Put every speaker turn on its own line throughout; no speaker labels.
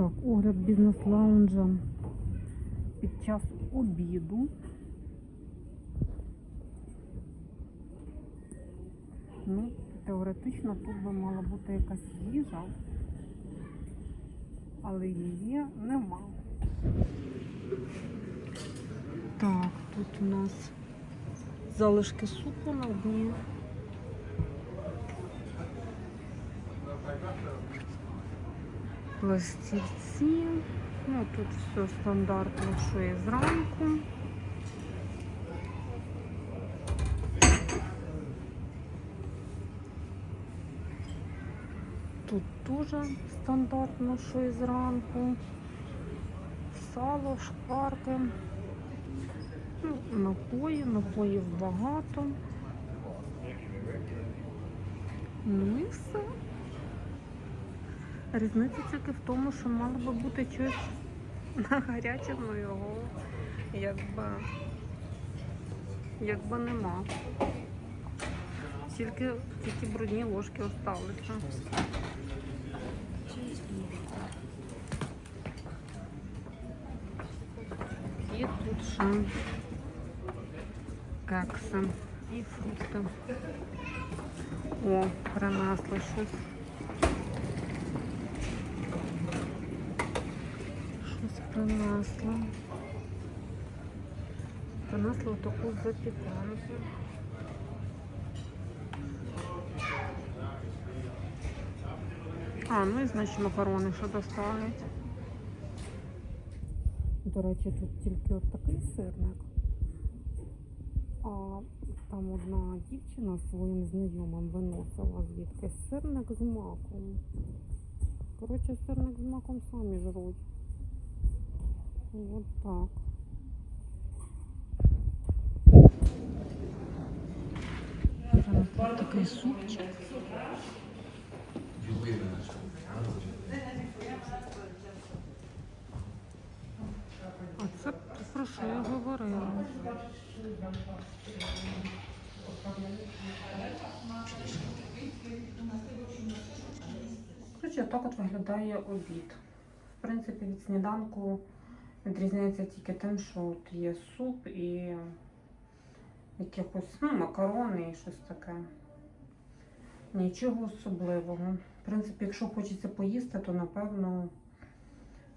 Так, огляд бізнес-лаунжа під час обіду. Ну, теоретично тут би мала бути якась їжа, але її нема. Так, тут у нас залишки супу на дні. Пластівці. Ну, тут все стандартно, що і зранку. Тут теж стандартно, що і зранку. Сало, шкварки. Ну, напої, напоїв багато. Ну і все. Різниця тільки в тому, що мало би бути щось на гарячому його, якби, якби нема. Тільки, тільки брудні ложки осталися. І тут ще кекси і фрукти. О, принесли щось. Щось принесло. Принесло таку запіканку. А, ну і значить макарони що доставлять. До речі, тут тільки от такий сирник. А там одна дівчина своїм знайомим виносила звідкись сирник з маком. Коротше, сирник з маком самі жруть. От так. Такий супчик. А це про що я говорила? Так от виглядає обід. В принципі, від сніданку відрізняється тільки тим, що от є суп і якихось ну, макарони і щось таке. Нічого особливого. В принципі, якщо хочеться поїсти, то напевно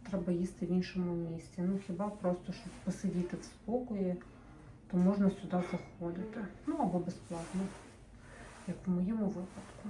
треба їсти в іншому місці. Ну хіба просто щоб посидіти в спокої, то можна сюди заходити. Ну або безплатно, як в моєму випадку.